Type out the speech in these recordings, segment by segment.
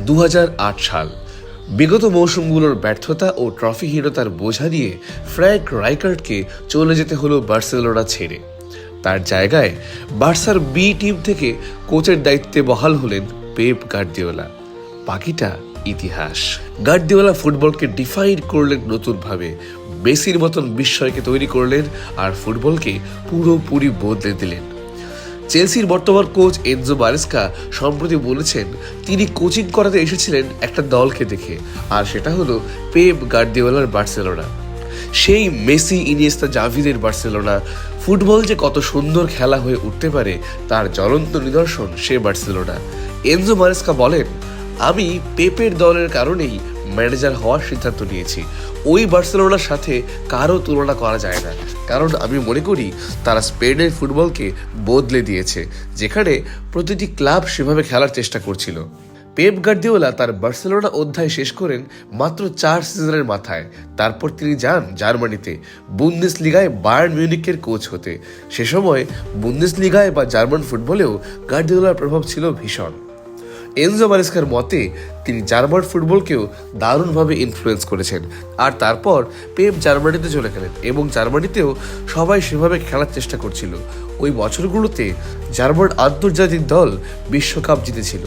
দু হাজার আট সাল। বিগত মৌসুমগুলোর ব্যর্থতা ও ট্রফিহীনতার বোঝা নিয়ে ফ্র্যাঙ্ক রাইকার্ডকে চলে যেতে হলো বার্সেলোনা ছেড়ে। তার জায়গায় বার্সার বি টিম থেকে কোচের দায়িত্বে বহাল হলেন পেপ গার্দিওলা। বাকিটা ইতিহাস। গার্দিওলা ফুটবলকে ডিফাইন করলেন নতুনভাবে। মেসির মতন বিস্ময়কে তৈরি করলেন আর ফুটবলকে পুরোপুরি বদলে দিলেন। চেলসির বর্তমান কোচ এনজো বারেস্কা সম্প্রতি বলেছেন, তিনি কোচিং করাতে এসেছিলেন একটা দলকে দেখে, আর সেটা হলো পেপ গার্দিওলার বার্সেলোনা। সেই মেসি, ইনিয়েস্তা, জাভিদের বার্সেলোনা, ফুটবল যে কত সুন্দর খেলা হয়ে উঠতে পারে তার জ্বলন্ত নিদর্শন সে বার্সেলোনা। এনজো মারেস্কা বলেন, আমি পেপের দলের কারণেই ম্যানেজার হওয়ার সিদ্ধান্ত নিয়েছি। ওই বার্সেলোনার সাথে কারও তুলনা করা যায় না। কারণ আমি মনে করি তারা স্পেনের ফুটবলকে বদলে দিয়েছে, যেখানে প্রতিটি ক্লাব সেভাবে খেলার চেষ্টা করছিল। পেপ গার্দিওলা তার বার্সেলোনা অধ্যায় শেষ করেন মাত্র চার সিজনের মাথায়। তারপর তিনি যান জার্মানিতে বুন্দেস লিগায় বায়ার্ন মিউনিকের কোচ হতে। সে সময় বুন্দেস লিগায় বা জার্মান ফুটবলেও গার্দিওলার প্রভাব ছিল ভীষণ। এনজো মারেস্কার মতে, তিনি জার্মান ফুটবলকেও দারুণভাবে ইনফ্লুয়েন্স করেছেন। আর তারপর পেপ জার্মানিতে চলে গেলেন এবং জার্মানিতেও সবাই সেভাবে খেলার চেষ্টা করছিল। ওই বছরগুলোতে জার্মান আন্তর্জাতিক দল বিশ্বকাপ জিতেছিল।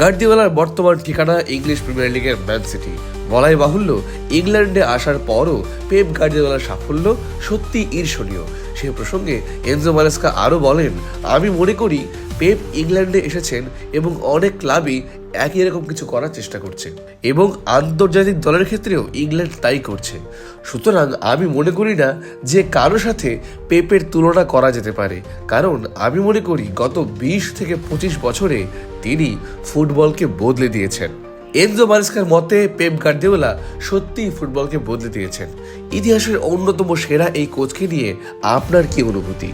গার্দিওলার বর্তমান ঠিকানা ইংলিশ প্রিমিয়ার লিগের ম্যান সিটি। বলাই বাহুল্য, ইংল্যান্ডে আসার পরও পেপ গার্দিওলার সাফল্য সত্যি ঈর্ষণীয়। সে প্রসঙ্গে এনজো মালেস্কা আরও বলেন, আমি মনে করি পেপ ইংল্যান্ডে এসেছেন এবং অনেক ক্লাবই একই রকম কিছু করার চেষ্টা করছে এবং আন্তর্জাতিক দলের ক্ষেত্রেও ইংল্যান্ড তাই করছে। সুতরাং আমি মনে করি না যে কারও সাথে পেপের তুলনা করা যেতে পারে। কারণ আমি মনে করি গত বিশ থেকে পঁচিশ বছরে তিনি ফুটবলকে বদলে দিয়েছেন। এনজো মারিস্কার মতে, পেপ গার্দিওলা সত্যিই ফুটবলকে বদলে দিয়েছেন। ইতিহাসের অন্যতম সেরা এই কোচকে নিয়ে আপনার কি অনুভূতি?